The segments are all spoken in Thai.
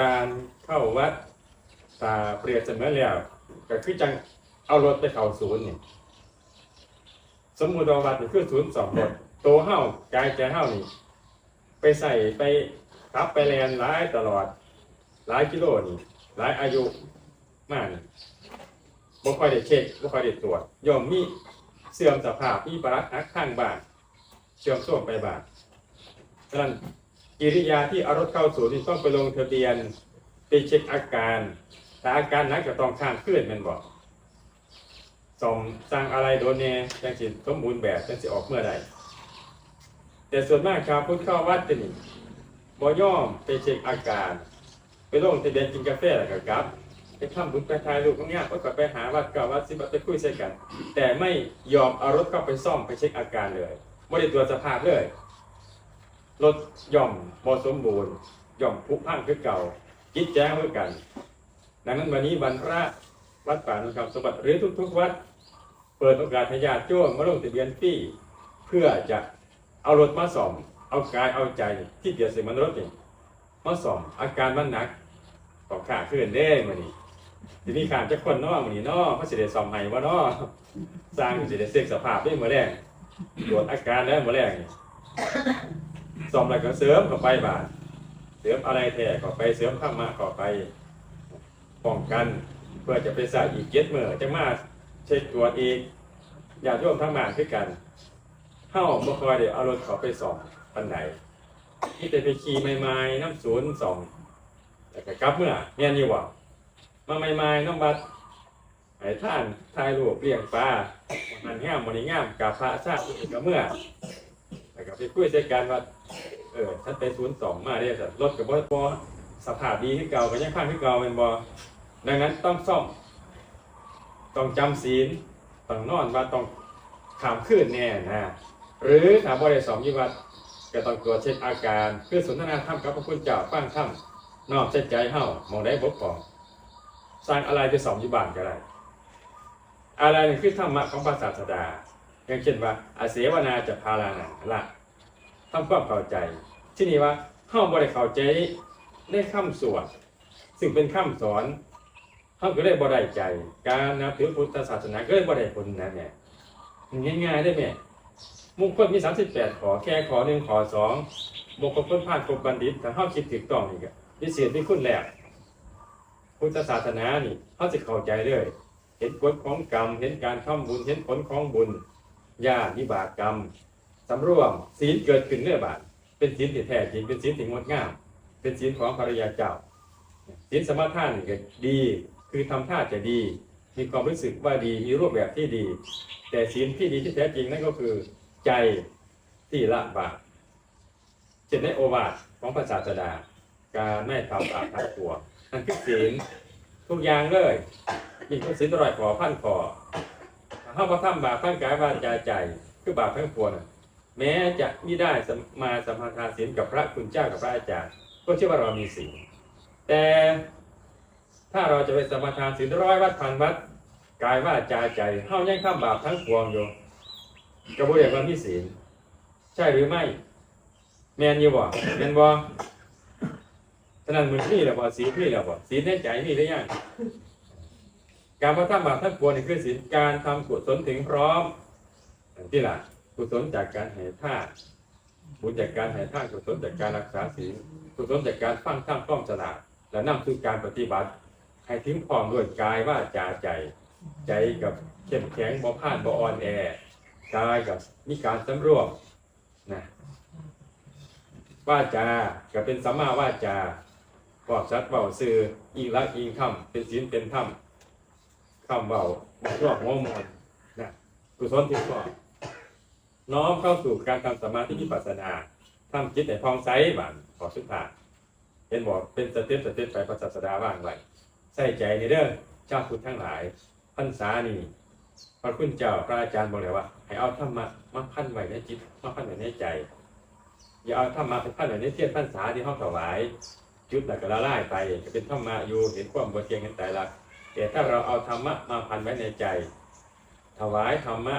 การเข้าวัดตาเปรียบเสมือนแล้วก็คือจังเอารถไปเข้าศูนย์นี่สมมุติว่าวัดนี่คือศูนย์สองรถโตวเฮากายใจเฮานี่ ไปใส่ไปขับไปแลนหลายตลอด หลายกิโลนี่หลายอายุมากนี่บ่ค่อยได้เช็คบ่ค่อยได้ตรวจย่อมมีเสื่อมสภาพมีปรักหักข้างบ้านเชื่อมโซ่วมไปบ้านฉะนั้น กิริยาที่เอารถเข้าศูนย์นี่ต้องไปลงทะเบียนไปเช็คอาการถ้าอาการนักก็ต้องข้ามขึ้นมันบอกส่งสร้างอะไรโดนแน่จังสิสมบูรณ์แบบจังสิออกเมื่อใดแต่ส่วนมากชาวพุทธเข้าวัดจะนี่บ่ย่อมไปเช็คอาการ ไปลงทะเบียนกินกาแฟแล้วก็กลับไปทำบุญไปถ่ายรูปตรงเนี้ยก็กลับไปหาวัดก่าวัดสิบไปคุยใส่กัน แต่ไม่ยอมเอารถเข้าไปซ่อมไปเช็คอาการเลยไม่ได้ตรวจสภาพเลย รถย่อมบสมบูรณ์ย่อมผุพังคือเก่าจิตแจ้งเหมือกัน ดังนั้นวันนี้วันพระวัดป่านุคำสมบัติหรือทุก ๆ วัด เปิดโอกาสให้ญาติโยมมาลงทะเบียนฟรีเพื่อจะเอารถมาซ่อม เอากายเอาใจที่เดียดเสียมันรถนี่มาซ่อมอาการมันหนักต่อขาขึ้นเด้มานี่ทีนี้ขาดจะคนนาะมันนี่เนาะเขาสิได้ซ่อมให้ว่านาะสร้างสิได้เซกสภาพได้เมื่อแรงตรวจอาการแล้วเมื่อแรง นี่ซ่อมอะไรก็เสริมเข้าไปบาดเสริมอะไรแท้เข้าไปเสริมข้ามาเข้าไปป้องกัน เพื่อจะไปใส่อีกเจ็ดเมื่อจะมาเช็คตรวจอีกอย่าร่วมทั้งมานคือกันเข้าบ่คอยเดี๋ยวเอารถเขาไปส่องปันไหนที่จะไปขี่ไม้ๆน้ำศูนย์สองแต่กลับเมื่อเงี้ยนี่หว่ามาไม้ๆน้ำบัดไอ้ท่านทายรูปเลี้ยงปลามันงามมันงามกับพระชาติกก็เมื่อ ก็ไปคุยใส่กันว่า เออฉันไปศูนย์สองมาเรียกรถกับบ่บ่สภาพดีที่เก่าก็ยังข้างที่เก่าเป็นบ่ดังนั้นต้องซ่อม ต้องจำศีล ต้องนอนว่าต้องขามขึ้นแน่นะ หรือถามบริสอมยิวัดก็ต้องตรวจเช็คอาการเพื่อสนทนาธรรมกับพระคุณเจ้าฟังธรรมนอกใจใจเฮามองได้บกพร่องสร้างอะไรไปสอมยิบานก็ได้อะไรนี่คือธรรมะของพระศาสดาอย่างเช่นว่าอาเสวนาจะพาลานังละ ทำความเข้าใจ ที่นี่ว่าเฮาบ่ได้เข้าใจได้คำสวดซึ่งเป็นคำสอนเขาก็เลยบ่ได้ใจ การนับถือพุทธศาสนาก็เลยบ่ได้ผลนะแม่ง่ายๆได้แม่มงคลมี 38 ขอแค่ขอหนึ่งขอสองบงคลพ้นผ่านกรมบัณฑิตถ้าเฮาคิดถูกต้องนี่ก็วิเศษมีคุณแรกพุทธศาสนานี่เฮาสิเข้าใจเลยเห็นผลของกรรม เห็นการทำบุญ เห็นผลของบุญญาณิบากกรรม สำรวมศีลเกิดขึ้นเรื่อยบาทเป็นศีลที่แท้จริงเป็นศีลที่งดงาม เป็นศีลของภรรยาเจ้าศีลสมาทานก็ดี คือทำท่าจะดี มีความรู้สึกว่าดีมีรูปแบบที่ดี แต่ศีลที่ดีที่แท้จริงนั่นก็คือใจที่ละบาปเช่นในโอวาทของพระศาสดา การไม่ทำบาปทั้งปวนั่นคือศีลทุกอย่างเลยมีทุกศีลตลอดขอพันขอถ้าพระทำบาปทั้งกายวาจาใจ คือบาปทั้งปวงนะ แม้จะไม่ได้สมาสัมพันธาศีลกับพระคุณเจ้ากับพระอาจารย์ ก็เชื่อว่าเรามีศีลแต่ถ้าเราจะไปสัมาทานศีลร้อยวัดพันวัดกายว่าจาใจเฮาแยังข้ามบาปทั้งปวงอยู่กระบวนการมีศีลใช่หรือไม่ แมนอยู่บ่แมนบ่ฉะนั้นมือนี่แหละบ่ศีลนี่แหละบ่ศีลในใจนี่ได้ยังการพระทำบาปทั้งปวงนี่คือศีลการทำกุศลถึงพร้อมที่หล่ะ กุศลจากการให้ทาบุญจากการให้ทากุศลจากการรักษาศีลกุศลจากการฟังธรรมต้องฉลาดและนำสู่การปฏิบัติให้ถึงพร้อมด้วยกายว่าจาใจ ใจกับเข้มแข็งบ่พ่านบ่อ่อนแอกายกับมีการสำรวมนะว่าจาก็เป็นสัมมาว่าจาบอกชัดเบาซื่ออีกละอีกคำเป็นศีลเป็นธรรมคำเบาบอกรอบหัวมนนะกุศลที่ก็น้ น้อมเข้าสู่การทำสมาธิวิปัสสนาทำจิตให้พองใสบ้านขอสุดท้ายเห็นบอกเป็นสเต็ปสเต็ปไปพระศาสดาว่างไว้ใส่ใจในเด้อเจ้าคุณทั้งหลายพรรษานี่พระคุณเจ้าพระอาจารย์บอกเลยว่า ให้เอาธรรมะมาพันไว้ในจิตมาพันไว้ในใจ อย่าเอาธรรมะไปพันไว้ในเทียนพรรษาที่ห้องถวายจุดหลักละลายไปจะเป็นธรรมะอยู่เห็นความบทเกียงกันแต่ละแต่ถ้าเราเอาธรรมะมาพันไว้ในใจ ถวายธรรมะ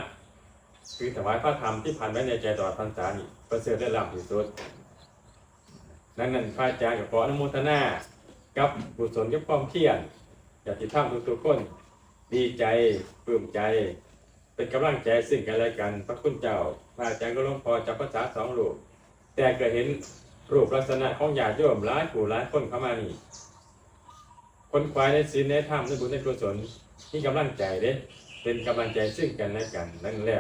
คือถวายพระธรรมที่พันไว้ในใจตลอดพรรษานี่ประเสริฐได้ลำที่สุดดังนั้นพระอาจารย์ก็ขออนุโมทนากับกุศลกับความเพียรอยากติดทำทุกๆคนดีใจปลื้มใจ เป็นกำลังใจซึ่งกันและกัน พระคุณเจ้าพระอาจารย์ก็ลงพอจับภาษาสองรูป แต่ก็เห็นรูปลักษณะของญาติโยมหลายผู้หลายคนเข้ามานี่คนควายในศีลในธรรมในบุญในกุศลนี่กำลังใจเด้เป็นกำลังใจซึ่งกันและกันนั่นแหละ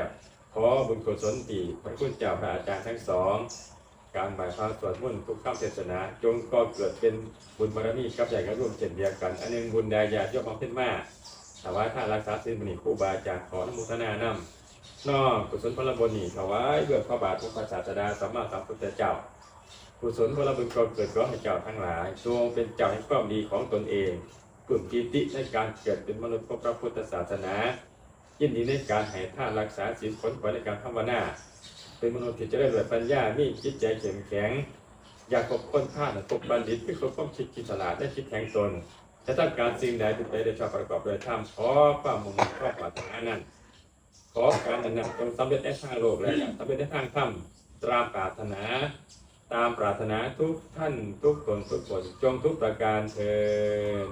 ขอบุญกุศลตีพระคุณเจ้าพระอาจารย์ทั้งสอง การบ่ายพระสวดมนต์ทุกข้ามเทศนา จงก็เกิดเป็นบุญบารมีกับใหญ่กับร่วมเช่นเดียวกัน อันหนึงบุญใดญาติโยมมาเป็นมาถวายท่ารักษาศีลบุญครูบาอาจารย์ขออนุโมทนานำน้อมกุศลพลบุญนี่ถวายเบื้องพระบาทพระศาสดาสัมมาสัมพุทธเจ้ากุศลพลบุญก็เกิดร้องให้เจ้าทั้งหลายจงเป็นเจ้าแห่งความดีของตนเองกลุ่มกิติในการเกิดเป็นมนุษย์พระพุทธศาสนา ยินดีในการให้ท่านรักษาศีลผลขวัญในการภาวนาเป็นมนุษย์ที่จะได้รวยปัญญา มีจิตใจเข้มแข็ง อยากพบคนท่านพบบัณฑิตที่เขาต้องคิดคิดฉลาดและคิดแข็งตนจะต้องการสิ่งใดเป็นไปได้ชอบประกอบโดยธรรมขอความมุ่งมั่นขอปรารถนานั้น ขอการนั้นจงสำเร็จในทางโลกและสำเร็จในทางธรรมตามปรารถนา ตามปรารถนาทุกท่านทุกคนทุกคนจงทุกประการเทิน